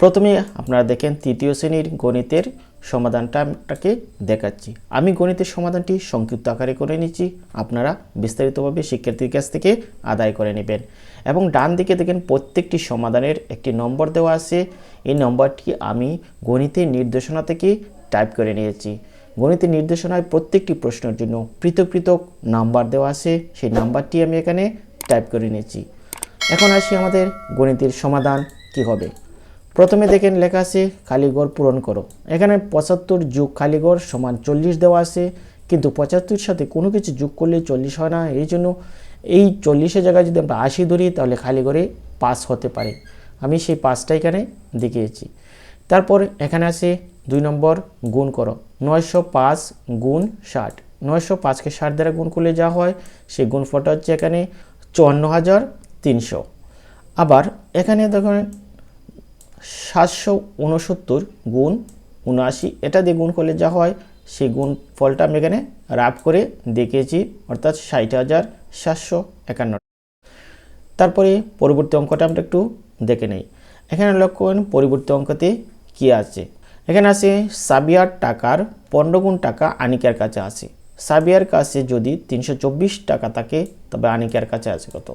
প্রথমে আপনারা দেখেন তৃতীয় শ্রেণির গণিতের সমাধানটা দেখাচ্ছি। আমি গণিতের সমাধানটি সংক্ষিপ্ত আকারে করে নিচ্ছি। আপনারা বিস্তারিতভাবে শিক্ষার্থীর কাছ থেকে আদায় করে নেবেন। এবং ডান দিকে দেখেন প্রত্যেকটি সমাধানের একটি নম্বর দেওয়া আছে। এই নম্বরটি আমি গণিতের নির্দেশনা থেকে টাইপ করে নিয়েছি। গণিতের নির্দেশনায় প্রত্যেকটি প্রশ্নের জন্য পৃথক পৃথক নাম্বার দেওয়া আছে। সেই নাম্বারটি আমি এখানে টাইপ করে নিয়েছি। এখন আসি আমাদের গণিতের সমাধান কি হবে। প্রথমে দেখেন লেখা আছে খালিগড় পূরণ করো। এখানে পঁচাত্তর যোগ খালিগড় সমান চল্লিশ দেওয়া আছে, কিন্তু পঁচাত্তর সাথে কোনো কিছু যোগ করলে চল্লিশ হয় না। এই জন্য এই চল্লিশের জায়গায় যদি আমরা আশি ধরি, তাহলে খালিগড়ে পাস হতে পারে। আমি সেই পাঁচটা এখানে দেখিয়েছি। তারপর এখানে আছে দুই নম্বর গুণ করো। নয়শো পাঁচ গুণ ষাট। নয়শো পাঁচকে ষাট দ্বারা গুণ করলে যা হয়, সেই গুণ গুণফলটা হচ্ছে এখানে চুয়ান্ন হাজার তিনশো। আবার এখানে দেখুন সাতশো উনসত্তর গুণ উনআশি। এটা দিয়ে গুণ করলে যা হয়, সেই গুণ ফলটা আমি এখানে রাফ করে দেখিয়েছি, অর্থাৎ ষাট হাজার সাতশো একান্ন। তারপরে পরবর্তী অঙ্কটা আমরা একটু দেখে নেই। এখানে লক্ষ্য করেন, পরবর্তী অঙ্কতে কি আছে এখানে আছে সাবিয়ার টাকার পনেরো গুণ টাকা আনিকার কাছে আছে সাবিয়ার কাছে যদি তিনশো চব্বিশ টাকা থাকে, তবে আনিকার কাছে আছে কত?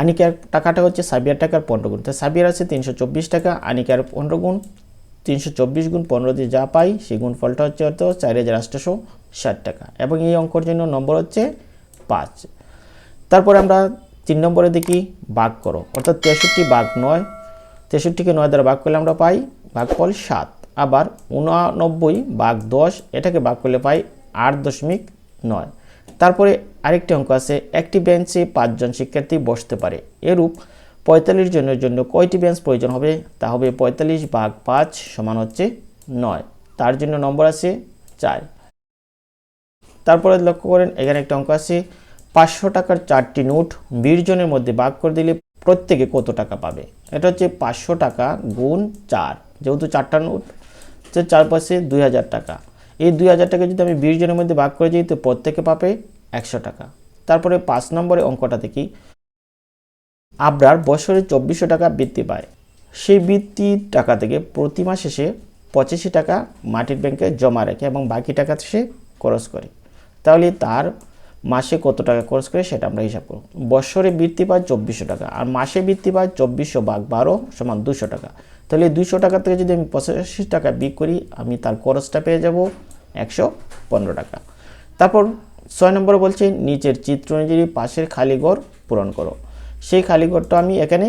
আনিকার টাকাটা হচ্ছে সাবিয়ার টাকার পনেরো গুণ। তো সাবিয়ার আছে তিনশো চব্বিশ টাকা, আনিকার পনেরো গুণ, তিনশো চব্বিশ গুণ পনেরো দিয়ে যা পাই, সেই গুণ ফলটা হচ্ছে হয়তো চার হাজার আটশোশো ষাট টাকা। এবং এই অঙ্কর জন্য নম্বর হচ্ছে পাঁচ। তারপরে আমরা তিন নম্বরে দেখি ভাগ করো। অর্থাৎ তেষট্টি বাঘ নয়, তেষট্টিকে নয় দ্বারা ভাগ করলে আমরা পাই ভাগফল সাত। আবার উনানব্বই বাঘ দশ, এটাকে ভাগ করলে পাই আট দশমিক নয়। তারপরে আরেকটি অঙ্ক আছে, একটি বেঞ্চে পাঁচজন শিক্ষার্থী বসতে পারে। এরূপ পঁয়তাল্লিশ জনের জন্য কয়টি বেঞ্চ প্রয়োজন হবে? তা হবে পঁয়তাল্লিশ ভাগ পাঁচ সমান হচ্ছে নয়। তার জন্য নম্বর আছে চার। তারপরে লক্ষ্য করেন, এখানে একটা অঙ্ক আছে, পাঁচশো টাকার চারটি নোট বিশ জনের মধ্যে ভাগ করে দিলে প্রত্যেকে কত টাকা পাবে? এটা হচ্ছে পাঁচশো টাকা গুণ চার। যেহেতু চারটা নোট চার পাশে দুই হাজার টাকা। এই দুই হাজার টাকা যদি আমি বিশ জনের মধ্যে ভাগ করে দিই, তো প্রত্যেকে পাবে একশো টাকা। তারপরে পাঁচ নম্বরে অঙ্কটা দেখি। আবরার বছরে চব্বিশশো টাকা বৃত্তি পায়। সেই বৃত্তির টাকা থেকে প্রতি মাসে সে পঁচাশি টাকা মাটির ব্যাংকে জমা রাখে এবং বাকি টাকা সে খরচ করে। তাহলে তার মাসে কত টাকা খরচ করে সেটা আমরা হিসাব করব। বছরে বৃত্তি পায় চব্বিশশো টাকা আর মাসে বৃত্তি পায় চব্বিশশো বাঘ বারো সমান দুশো টাকা। তাহলে দুশো টাকা থেকে যদি আমি পঁচাশি টাকা বিক করি, আমি তার খরচটা পেয়ে যাব একশো পনেরো টাকা। তারপর ছয় নম্বর বলছে, নিচের চিত্র অনুযায়ী পাশের খালি ঘর পূরণ করো। সেই খালি ঘরটা আমি এখানে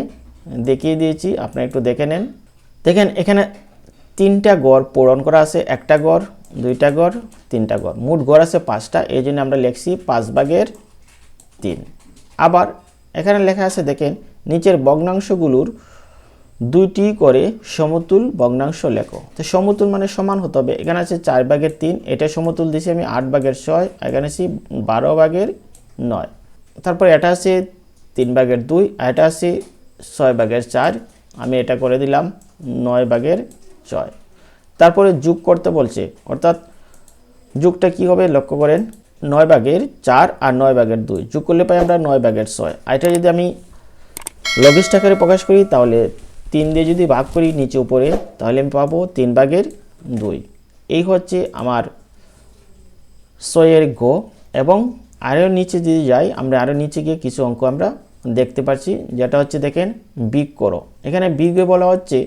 দেখিয়ে দিয়েছি, আপনারা একটু দেখে নেন। দেখেন, এখানে তিনটা গড় পূরণ করা আছে, একটা গড় দুইটা গড় তিনটা গড় মোট গড় আছে পাঁচটা, এই জন্য আমরা লিখছি পাঁচ ভাগের তিন। আবার এখানে লেখা আছে, দেখেন, নিচের ভগ্নাংশগুলোর দুইটি করে সমতুল ভগ্নাংশ লেখো। তো সমতুল মানে সমান হতে হবে। এখানে আছে চার ভাগের তিন, এটা সমতুল দিয়েছি আমি আট ভাগের ছয় এখানে আছি বারো ভাগের নয়। তারপর এটা আছে তিন ভাগের দুই এটা আছে ছয় ভাগের চার, আমি এটা করে দিলাম নয় ভাগের ছয়। তারপরে যোগ করতে বলছে, অর্থাৎ যুগটা কি হবে লক্ষ্য করেন, নয় ভাগের চার আর নয় ভাগের দুই। যোগ করলে পাই আমরা নয় ভাগের ছয়। আর এটা যদি আমি লঘিষ্ঠ আকারে প্রকাশ করি, তাহলে তিন দিয়ে যদি ভাগ করি নিচে উপরে, তাহলে আমি পাবো তিন ভাগের দুই। এই হচ্ছে আমার ছয়ের গো, এবং আরও নিচে যদি যাই, আমরা আরও নিচে গিয়ে কিছু অঙ্ক আমরা দেখতে পাচ্ছি, যেটা হচ্ছে দেখেন বিগ করো। এখানে বিগে বলা হচ্ছে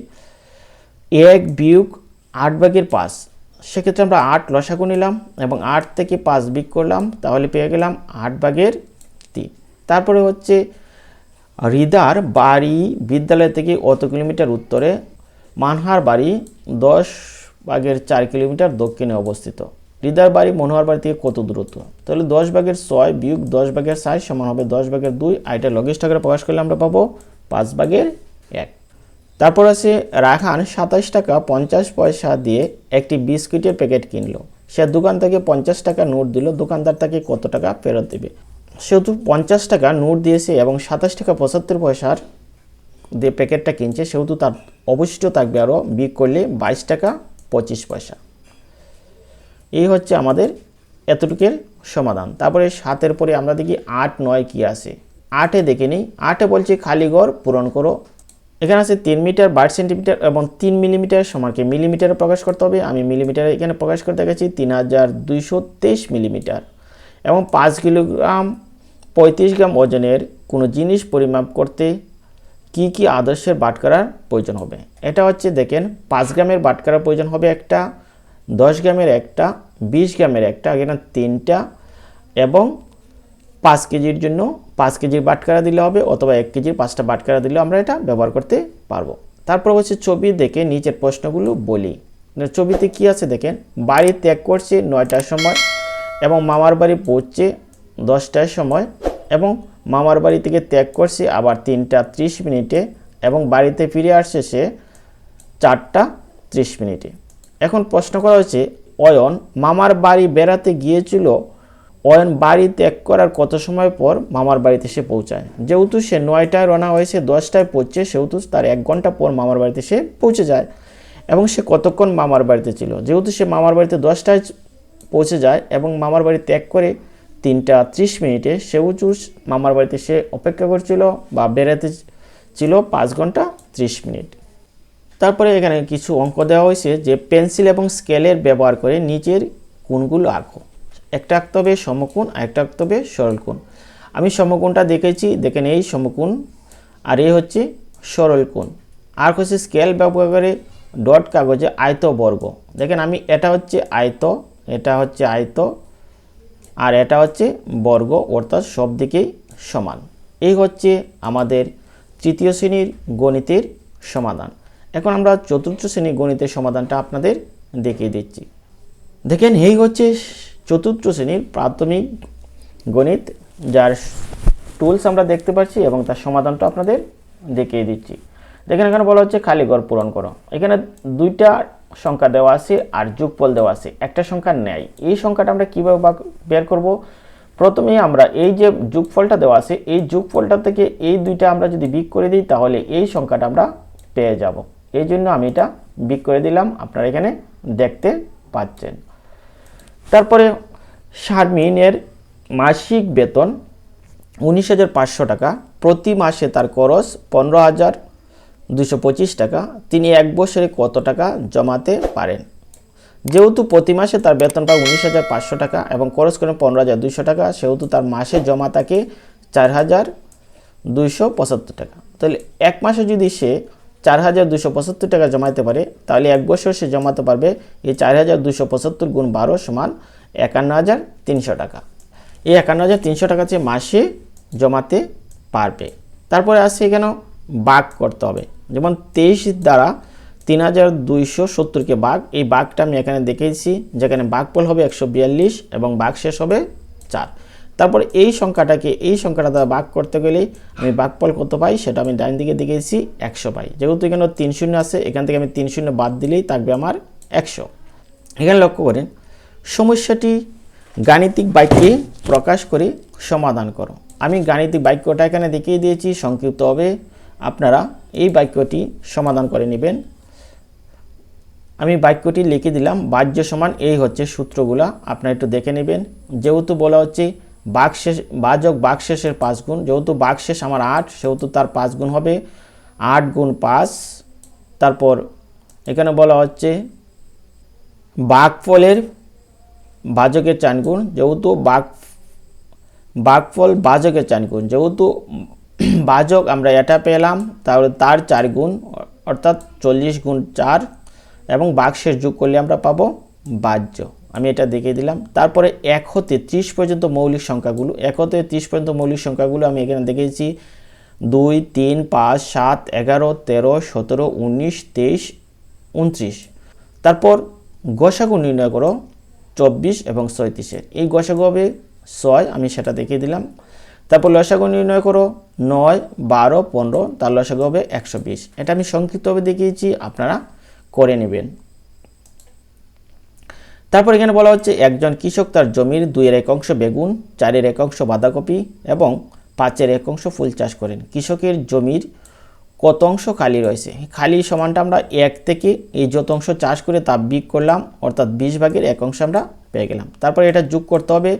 এক বিয়োগ আট ভাগের পাঁচ। সেক্ষেত্রে আমরা আট লসাগু নিলাম, এবং আট থেকে পাঁচ বিগ করলাম, তাহলে পেয়ে গেলাম আট ভাগের তিন। তারপরে হচ্ছে হৃদার বাড়ি বিদ্যালয় থেকে অত কিলোমিটার উত্তরে? মানহার বাড়ি দশ ভাগের চার কিলোমিটার দক্ষিণে অবস্থিত। হৃদার বাড়ি মনোহর বাড়ি থেকে কত দূরত্ব? তাহলে দশ ভাগের ছয় বিয়োগ দশ ভাগের সাত সমান হবে দশ ভাগের দুই। আর এটা লগেজ টাকার প্রকাশ করলে আমরা পাবো পাঁচ ভাগের এক। তারপর আছে রাখান সাতাশ টাকা পঞ্চাশ পয়সা দিয়ে একটি বিস্কুটের প্যাকেট কিনলো। সে দোকান থেকে পঞ্চাশ টাকা নোট দিল। দোকানদার তাকে কত টাকা ফেরত দেবে? সেহেতু পঞ্চাশ টাকা নোট দিয়েছে এবং সাতাশ টাকা পঁচাত্তর পয়সার যে প্যাকেটটা কিনছে, সেহেতু তার অবশিষ্ট থাকবে আরও বিক করলে বাইশ টাকা পঁচিশ পয়সা। এই হচ্ছে আমাদের এতটুকের সমাধান। তারপরে সাতের পরে আমরা দেখি আট নয় কি আছে। আটে দেখে নিই। আটে বলছে খালি ঘর, পূরণ করো। এখানে আছে তিন মিটার বাইশ সেন্টিমিটার এবং তিন মিলিমিটার সমানকে মিলিমিটারে প্রকাশ করতে হবে। আমি মিলিমিটারে এখানে প্রকাশ করতে গেছি তিন হাজার দুইশো তেইশ মিলিমিটার। এবং পাঁচ কিলোগ্রাম পঁয়ত্রিশ গ্রাম ওজনের কোনো জিনিস পরিমাপ করতে কি কি আদর্শের বাটকারার প্রয়োজন হবে? এটা হচ্ছে দেখেন, পাঁচ গ্রামের বাটকারার প্রয়োজন হবে একটা, দশ গ্রামের একটা, বিশ গ্রামের একটা, এখানে তিনটা এবং পাঁচ কেজির জন্য পাঁচ কেজির বাটকারা দিলে হবে অথবা এক কেজির পাঁচটা বাটকারা দিলেও আমরা এটা ব্যবহার করতে পারব। তারপর হচ্ছে ছবি দেখে নিচের প্রশ্নগুলো বলি। ছবিতে কি আছে দেখেন, বাড়ি ত্যাগ করছে নয়টার সময় এবং মামার বাড়ি পৌঁছছে দশটার সময় এবং মামার বাড়ি থেকে ত্যাগ করছে। আবার তিনটা ত্রিশ মিনিটে এবং বাড়িতে ফিরে আসছে সে চারটা ত্রিশ মিনিটে। এখন প্রশ্ন করা হয়েছে, অয়ন মামার বাড়ি বেড়াতে গিয়েছিল। অয়ন বাড়ি ত্যাগ করার কত সময় পর মামার বাড়িতে সে পৌঁছায়? যেহেতু সে নয়টায় রওনা হয়েছে, দশটায় পৌঁছে সেহেতু তার এক ঘণ্টা পর মামার বাড়িতে সে পৌঁছে যায়। এবং সে কতক্ষণ মামার বাড়িতে ছিল? যেহেতু সে মামার বাড়িতে দশটায় পৌঁছে যায় এবং মামার বাড়ি ত্যাগ করে তিনটা ত্রিশ মিনিটে সেহেতু মামার বাড়িতে সে অপেক্ষা করছিল বা বেড়াতে ছিল পাঁচ ঘণ্টা ত্রিশ মিনিট। তারপরে এখানে কিছু অঙ্ক দেওয়া হয়েছে যে পেন্সিল এবং স্কেলের ব্যবহার করে নিচের কোণগুলো আঁকো। একটা আঁকতে হবে সমকোণ আর একটা আঁকতে হবে সরল কোণ আমি সমকোণটা দেখেছি দেখেন এই সমকোণ, আর এই হচ্ছে সরল কোণ আর হচ্ছে স্কেল ব্যবহার করে ডট কাগজে আয়ত বর্গ দেখেন আমি, এটা হচ্ছে আয়ত, এটা হচ্ছে আয়ত আর এটা হচ্ছে বর্গ অর্থাৎ সব দিকেই সমান। এই হচ্ছে আমাদের তৃতীয় শ্রেণির গণিতের সমাধান। এখন আমরা চতুর্থ শ্রেণির গণিতের সমাধানটা আপনাদের দেখিয়ে দিচ্ছি। দেখেন, এই হচ্ছে চতুর্থ শ্রেণির প্রাথমিক গণিত, যার টুলস আমরা দেখতে পাচ্ছি এবং তার সমাধানটা আপনাদের দেখিয়ে দিচ্ছি। দেখেন, এখানে বলা হচ্ছে খালি ঘর পূরণ করো। এখানে দুইটা সংখ্যা দেওয়া আছে আর যোগফল দেওয়া আছে। একটা সংখ্যা নেয়। এই সংখ্যাটা আমরা কীভাবে বের করব? প্রথমে আমরা এই যে যোগফলটা দেওয়া আছে, এই যোগফলটা থেকে এই দুইটা আমরা যদি বিক করে দিই, তাহলে এই সংখ্যাটা আমরা পেয়ে যাব। এই জন্য আমি এটা বিক করে দিলাম। আপনারা এখানে দেখতে পাচ্ছেন। তারপরে শারমিনের মাসিক বেতন উনিশ হাজার পাঁচশো টাকা। প্রতি মাসে তার খরচ পনেরো হাজার দুশো টাকা। তিনি এক বছরে কত টাকা জমাতে পারেন? যেহেতু প্রতি মাসে তার বেতন পায় উনিশ হাজার পাঁচশো টাকা এবং খরচ করেন পনেরো হাজার দুইশো টাকা, সেহেতু তার মাসে জমা থাকে চার হাজার দুইশো পঁচাত্তর টাকা। তাহলে এক মাসে যদি সে চার হাজার দুশো পঁচাত্তর টাকা জমাতে পারে, তাহলে এক বছর সে জমাতে পারবে এই চার হাজার দুশো পঁচাত্তর গুণ বারো সমান একান্ন হাজার তিনশো টাকা। এই একান্ন হাজার তিনশো টাকা সে মাসে জমাতে পারবে। তারপরে আসছে এখানে বাঘ করতে হবে। যেমন তেইশ দ্বারা তিন হাজার দুইশো সত্তরকে বাঘ, এই বাঘটা আমি এখানে দেখেছি, যেখানে বাঘফল হবে একশো বিয়াল্লিশ এবং বাঘ শেষ হবে চার। তারপর এই সংখ্যাটাকে, এই সংখ্যাটা দ্বারা বাঘ করতে গেলে আমি ভাগফল কত পাই? সেটা আমি ডাইন দিকে দেখেছি, একশো পাই। যেহেতু এখানে তিন শূন্য আছে, এখান থেকে আমি তিন শূন্য বাদ দিলেই থাকবে আমার একশো। এখানে লক্ষ্য করেন, সমস্যাটি গাণিতিক বাক্যে প্রকাশ করে সমাধান করো। আমি গাণিতিক বাক্যটা এখানে দেখিয়ে দিয়েছি, সংক্ষিপ্তভাবে। আপনারা এই বাক্যটি সমাধান করে নেবেন। আমি বাক্যটি লিখে দিলাম, বাহ্য সমান এই হচ্ছে সূত্রগুলা, আপনারা একটু দেখে নেবেন। যেহেতু বলা হচ্ছে বাঘশেষ বাজক বাঘশেষের পাঁচ গুণ, যেহেতু বাঘশেষ আমার আট, সেহেতু তার পাঁচ গুণ হবে। আট গুণ পাঁচ, তারপর এখানে বলা হচ্ছে বাঘফলের বাজকের চান গুণ, যেহেতু বাঘ বাঘফল বাজকের চানগুণ যেহেতু বাজক আমরা এটা পেলাম, তাহলে তার চার গুণ, অর্থাৎ চল্লিশ গুণ চার, এবং বাক্সের যোগ করলে আমরা পাবো বাহ্য। আমি এটা দেখিয়ে দিলাম। তারপরে এক হতে ত্রিশ পর্যন্ত মৌলিক সংখ্যাগুলো, এক হতে ত্রিশ পর্যন্ত মৌলিক সংখ্যাগুলো আমি এখানে দেখেছি দুই, তিন, পাঁচ, সাত, এগারো, তেরো, সতেরো, উনিশ, তেইশ, উনত্রিশ। তারপর গসাগু নির্ণয় করো, চব্বিশ এবং ছয়ত্রিশের। এই গসাগু হবে ছয়, আমি সেটা দেখিয়ে দিলাম। তারপর লসাগু নির্ণয় করো, নয়, বারো, পনেরো, তার লসাগু হবে একশো বিশ। এটা আমি সংক্ষিপ্তভাবে দেখিয়েছি, আপনারা করে নেবেন। তারপর এখানে বলা হচ্ছে, একজন কৃষক তার জমির দুইয়ের এক অংশ বেগুন, চারের এক অংশ বাঁধাকপি এবং পাঁচের এক অংশ ফুল চাষ করেন। কৃষকের জমির কত অংশ খালি রয়েছে? খালি সমানটা আমরা এক থেকে এই যত অংশ চাষ করে তা বিক করলাম, অর্থাৎ বিশ ভাগের এক অংশ আমরা পেয়ে গেলাম। তারপরে এটা যোগ করতে হবে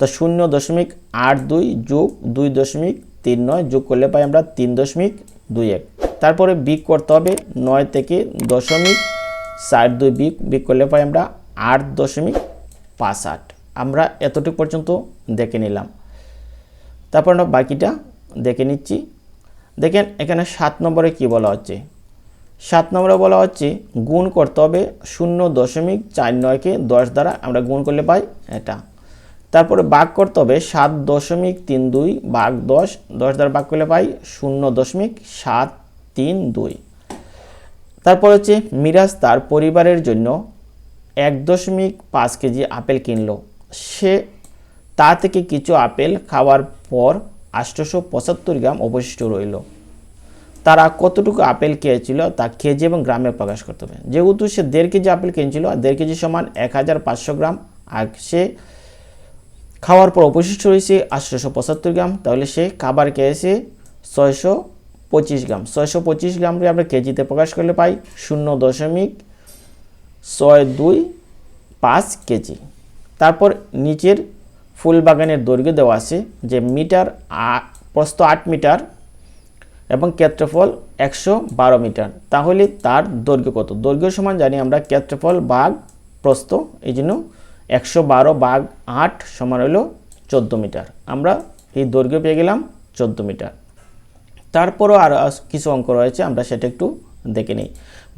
তো শূন্য দশমিক আট দুই যোগ দুই দশমিক তিন নয় যোগ করলে পাই আমরা তিন দশমিক দুই এক। তারপরে বিক করতে হবে নয় থেকে দশমিক ষাট দুই বিক বিক করলে পাই আমরা আট দশমিক পাঁচ আট। আমরা এতটুকু পর্যন্ত দেখে নিলাম। তারপর আমরা বাকিটা দেখে নিচ্ছি। দেখেন এখানে সাত নম্বরে কি বলা হচ্ছে? সাত নম্বরে বলা হচ্ছে গুণ করতে হবে শূন্য দশমিক চার নয়কে দশ দ্বারা আমরা গুণ করলে পাই এটা। তারপরে ভাগ করতে হবে সাত দশমিক তিন দুই ভাগ দশ দশ দ্বারা ভাগ করলে পাই শূন্য দশমিক সাত তিন দুই। তারপর হচ্ছে মিরাজ তার পরিবারের জন্য এক দশমিক পাঁচ কেজি আপেল কিনলো। সে তা থেকে কিছু আপেল খাওয়ার পর আষ্টশো পঁচাত্তর গ্রাম অবশিষ্ট রইল। তারা কতটুকু আপেল খেয়েছিল তা কেজি এবং গ্রামে প্রকাশ করতে হবে। যেহেতু সে দেড় কেজি আপেল কিনছিল, দেড় কেজি সমান এক হাজার পাঁচশো গ্রাম, আর সে খাওয়ার পর অবশিষ্ট রয়েছে আটশোশো পঁচাত্তর গ্রাম, তাহলে সে খাবার খেয়েছে ছয়শো পঁচিশ গ্রাম, ছয়শো পঁচিশ গ্রামকে আমরা কেজিতে প্রকাশ করলে পাই শূন্য দশমিক ছয় দুই পাঁচ কেজি। তারপর নিচের ফুল বাগানের দৈর্ঘ্য দেওয়া আছে যে মিটার প্রস্থ আট মিটার এবং ক্ষেত্রফল একশো বারো মিটার। তাহলে তার দৈর্ঘ্য কত? দৈর্ঘ্য সমান জানি আমরা ক্ষেত্রফল বাঘ প্রস্থ, এই জন্য একশো বারো বাঘ আট সমান হলো চোদ্দ মিটার। আমরা এই দৈর্ঘ্য পেয়ে গেলাম চোদ্দ মিটার। তারপরও আর কিছু অঙ্ক রয়েছে, আমরা সেটা একটু দেখে নিই।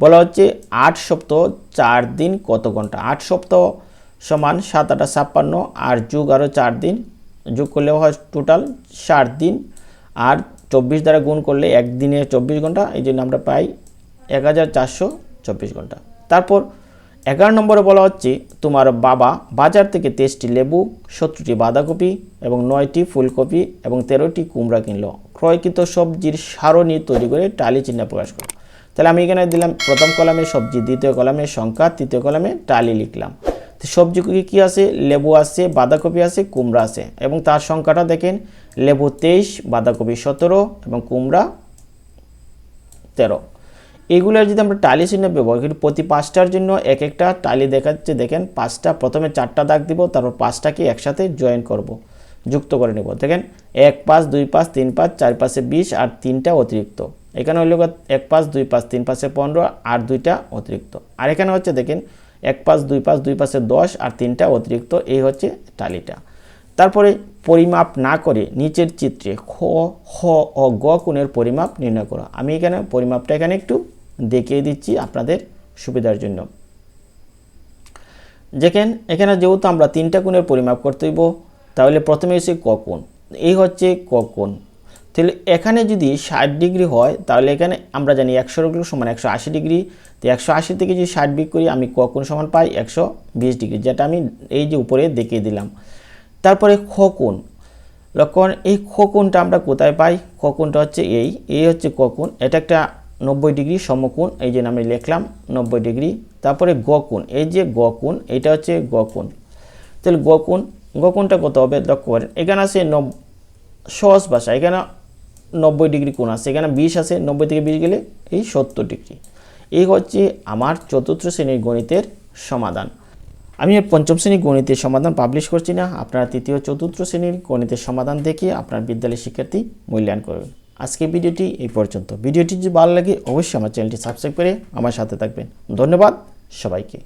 বলা হচ্ছে আট সপ্তাহ চার দিন কত ঘণ্টা? আট সপ্তাহ সমান সাত আটা ছাপ্পান্ন, আর যুগ আরও চার দিন। যোগ করলে হয় টোটাল ষাট দিন, আর চব্বিশ দ্বারা গুণ করলে একদিনে চব্বিশ ঘণ্টা, এই জন্য আমরা পাই এক হাজার চারশো চব্বিশ ঘণ্টা। তারপর এগারো নম্বরে বলা হচ্ছে, তোমার বাবা বাজার থেকে তেইশটি লেবু সত্তরটি বাঁধাকপি এবং নয়টি ফুলকপি এবং তেরোটি কুমড়া কিনলো। ক্রয়কৃত সবজির সারণী তৈরি করে টালি চিহ্ন প্রকাশ করো তাহলে আমি এখানে দিলাম, প্রথম কলামে সবজি, দ্বিতীয় কলামে সংখ্যা, তৃতীয় কলামে টালি লিখলাম। সবজি কি কী আছে? লেবু আছে, বাঁধাকপি আছে, কুমড়া আছে এবং তার সংখ্যাটা দেখেন, লেবু তেইশ, বাঁধাকপি সতেরো এবং কুমড়া তেরো। এগুলোর যদি আমরা টালি চিহ্ন ব্যবহার করি, প্রতি পাঁচটার জন্য এক একটা টালি দেখাচ্ছে, দেখেন পাঁচটা, প্রথমে চারটা দাগ দিব, তারপর পাঁচটাকে একসাথে জয়েন করব, যুক্ত করে নেব। দেখেন, এক পাঁচ, দুই পাঁচ, তিন পাঁচ, চার পাশে বিশ, আর তিনটা অতিরিক্ত। এখানে গিয়ে এক পাঁচ, দুই পাঁচ, তিন পাশে পনেরো, আর দুইটা অতিরিক্ত। আর এখানে হচ্ছে, দেখেন, এক পাঁচ, দুই পাঁচ, দুই পাশে দশ, আর তিনটা অতিরিক্ত, এই হচ্ছে টালিটা তারপরে পরিমাপ না করে নিচের চিত্রে খ, হ অ গ কোণের পরিমাপ নির্ণয় করো। আমি এখানে পরিমাপটা এখানে একটু দেখিয়ে দিচ্ছি আপনাদের সুবিধার জন্য। দেখেন, এখানে যেহেতু আমরা তিনটা কোণের পরিমাপ করতে হইব, তাহলে প্রথমে হচ্ছে ক কোণ। এই হচ্ছে ক কোণ। তাহলে এখানে যদি ষাট ডিগ্রি হয়, তাহলে এখানে আমরা জানি একশো ডিগ্রি সমান একশো আশি ডিগ্রি। তো একশো আশি থেকে যদি ষাট বিক করি, আমি ক কোণ সমান পাই? একশো বিশ ডিগ্রি, যেটা আমি এই যে উপরে দেখিয়ে দিলাম। তারপরে খ কোণ। লক্ষণ এই খ কোণটা আমরা কোথায় পাই? খ কোণটা হচ্ছে এই এই হচ্ছে ক কোণ। এটা একটা নব্বই ডিগ্রি সমকোণ, এই জন্য আমি লিখলাম, নব্বই ডিগ্রি। তারপরে গ কোণ এই যে গ কোণ এটা হচ্ছে গ কোণ তাহলে গ কোণ গ কোণটা কত হবে? লক্ষ্য করেন, এখানে আছে নব, সহজ ভাষা, এখানে নব্বই ডিগ্রি কোণ আছে, এখানে বিশ আছে, নব্বই থেকে বিশ গেলে এই সত্তর ডিগ্রি। এই হচ্ছে আমার চতুর্থ শ্রেণির গণিতের সমাধান। আমি পঞ্চম শ্রেণির গণিতের সমাধান পাবলিশ করছি না, আপনারা তৃতীয়, চতুর্থ শ্রেণির গণিতের সমাধান দেখে আপনার বিদ্যালয়ের শিক্ষার্থী মূল্যায়ন করবেন আজকে ভিডিওটি এই পর্যন্ত। ভিডিওটি যদি ভালো লাগে, অবশ্যই আমার চ্যানেলটি সাবস্ক্রাইব করে আমার সাথে থাকবেন। ধন্যবাদ সবাইকে।